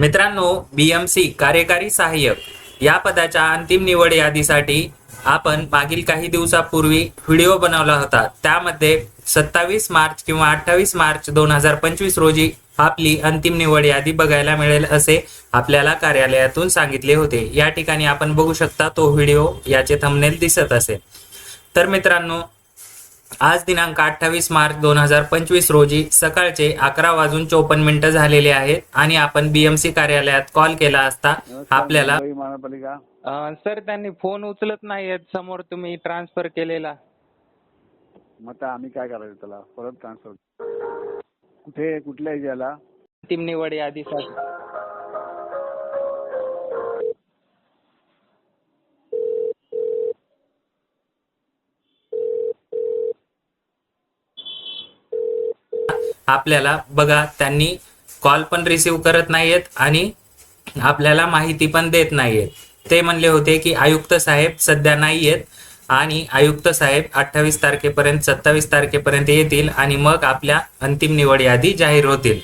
मित्रांनो बी M C कार्यकारी सहाय्यक या पदाच्या अंतिम निवड यादीसाठी आपण मागील काही दिवसापूर्वी व्हिडिओ बनवला होता. त्यामध्ये सत्तावीस मार्च किंवा अठ्ठावीस मार्च दोन हजार पंचवीस रोजी आपली अंतिम निवड यादी बघायला मिळेल असे आपल्याला कार्यालयातून सांगितले होते. या ठिकाणी आपण बघू शकता तो व्हिडिओ याचे थंबनेल दिसत असेल तर मित्रांनो आज दिनांक अठ्ठावीस मार्च दोन हजार पंचवीस रोजी सकाळचे अकरा वाजून चोपन्न मिनिटं झालेले आहेत आणि आपण बीएमसी कार्यालयात कॉल केला असता आपल्याला मुंबई महानगरपालिका अं, सर त्यांनी फोन उचलत नाहीयेत. समोर तुम्ही ट्रान्सफर केलेला. मग आता आम्ही काय करायचं त्याला? परत ट्रान्सफर कुठे कुठल्या एरियाला? अंतिम निवड यादीसाठी आपल्याला बघा त्यांनी कॉल पण रिसीव करत नाहीयेत आणि आपल्याला माहिती पण देत नाहीयेत. ते म्हणले होते की आयुक्त साहेब सध्या नाहीयेत आणि आयुक्त साहेब अठ्ठावीस तारखेपर्यंत सत्तावीस तारखेपर्यंत येतील आणि मग आपल्या अंतिम निवड यादी जाहीर होतील.